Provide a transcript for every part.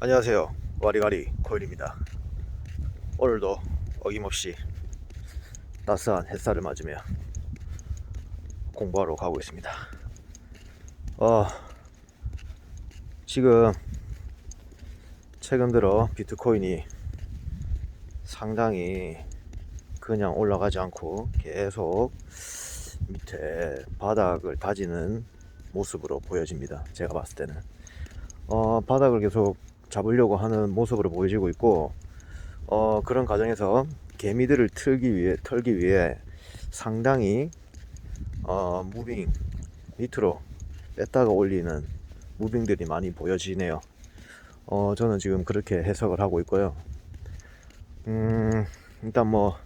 안녕하세요. 와리가리 코일입니다. 오늘도 어김없이 따스한 햇살을 맞으며 공부하러 가고 있습니다. 어, 지금 최근 들어 비트코인이 상당히 그냥 올라가지 않고 계속 밑에 바닥을 다지는 모습으로 보여집니다. 제가 봤을 때는. 어, 바닥을 계속 잡으려고 하는 모습으로 보여지고 있고, 어, 그런 과정에서 개미들을 틀기 위해, 털기 위해 상당히, 어, 무빙, 밑으로 뺐다가 올리는 무빙들이 많이 보여지네요. 어, 저는 지금 그렇게 해석을 하고 있고요. 음, 일단 뭐,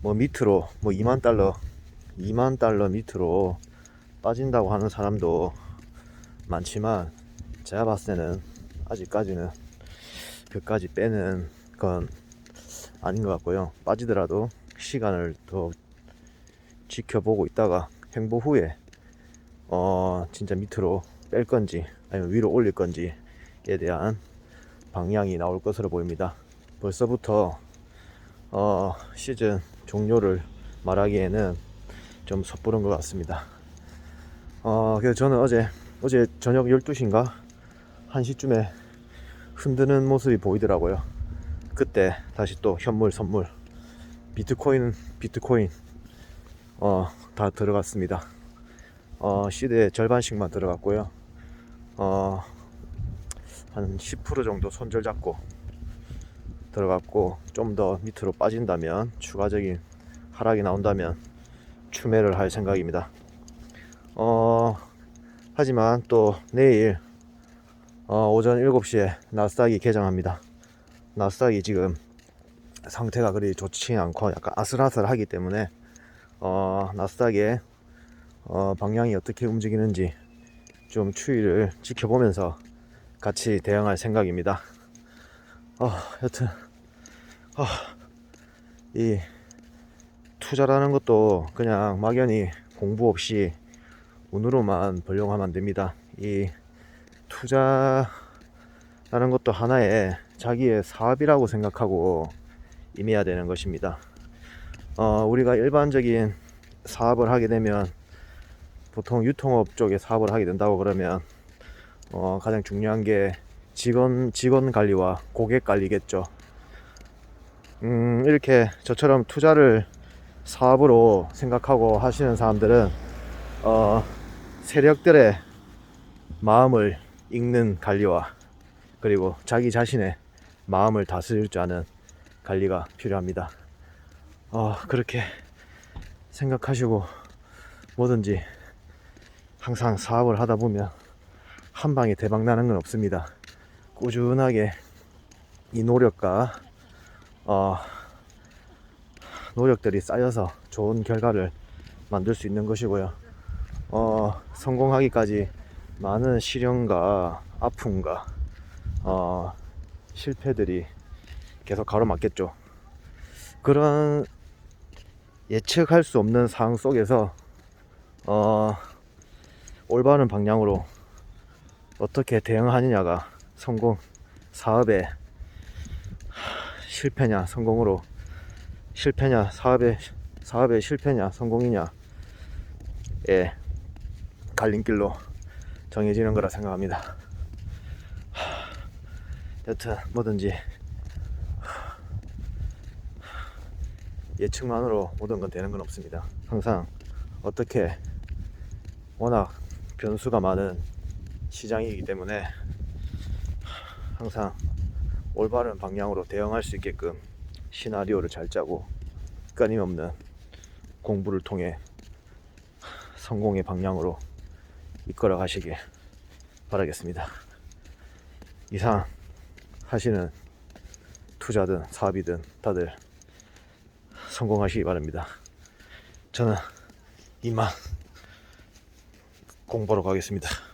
뭐 밑으로, 뭐 2만 달러, 2만 달러 밑으로 빠진다고 하는 사람도 많지만, 제가 봤을 때는 아직까지는 그까지 빼는 건 아닌 것 같고요. 빠지더라도 시간을 더 지켜보고 있다가 횡보 후에 어 진짜 밑으로 뺄 건지 아니면 위로 올릴 건지에 대한 방향이 나올 것으로 보입니다. 벌써부터 어 시즌 종료를 말하기에는 좀 섣부른 것 같습니다. 어 그래서 저는 어제 어제 저녁 12시인가 1시쯤에 흔드는 모습이 보이더라고요. 그때 다시 또 현물 선물 비트코인 비트코인 어 다 들어갔습니다. 어 시드의 절반씩만 들어갔고요. 어 한 10% 정도 손절 잡고 들어갔고 좀 더 밑으로 빠진다면 추가적인 하락이 나온다면 추매를 할 생각입니다. 어 하지만 또 내일 어, 오전 7시에 나스닥이 개장합니다. 나스닥이 지금 상태가 그리 좋지 않고 약간 아슬아슬하기 때문에 어, 나스닥의 어, 방향이 어떻게 움직이는지 좀 추이를 지켜보면서 같이 대응할 생각입니다. 어, 여튼 어, 이 투자라는 것도 그냥 막연히 공부 없이 운으로만 벌려고 하면 안 됩니다. 이 투자라는 것도 하나의 자기의 사업이라고 생각하고 임해야 되는 것입니다. 어, 우리가 일반적인 사업을 하게 되면 보통 유통업 쪽에 사업을 하게 된다고 그러면 어, 가장 중요한 게 직원 직원 관리와 고객 관리겠죠. 음, 이렇게 저처럼 투자를 사업으로 생각하고 하시는 사람들은 어, 세력들의 마음을 읽는 관리와 그리고 자기 자신의 마음을 다스릴 줄 아는 관리가 필요합니다. 어, 그렇게 생각하시고 뭐든지 항상 사업을 하다 보면 한 방에 대박 나는 건 없습니다. 꾸준하게 이 노력과 어, 노력들이 쌓여서 좋은 결과를 만들 수 있는 것이고요. 어, 성공하기까지 많은 시련과 아픔과 어, 실패들이 계속 가로막겠죠. 그런 예측할 수 없는 상황 속에서 어, 올바른 방향으로 어떻게 대응하느냐가 성공 사업의 실패냐 성공으로 실패냐 사업의 사업의 실패냐 성공이냐의 갈림길로 정해지는 거라 생각합니다. 하, 여튼 뭐든지 예측만으로 모든 건 되는 건 없습니다. 항상 어떻게 워낙 변수가 많은 시장이기 때문에 항상 올바른 방향으로 대응할 수 있게끔 시나리오를 잘 짜고 끊임없는 공부를 통해 성공의 방향으로 이끌어 가시길 바라겠습니다. 이상 하시는 투자든 사업이든 다들 성공하시기 바랍니다. 저는 이만 공부하러 가겠습니다.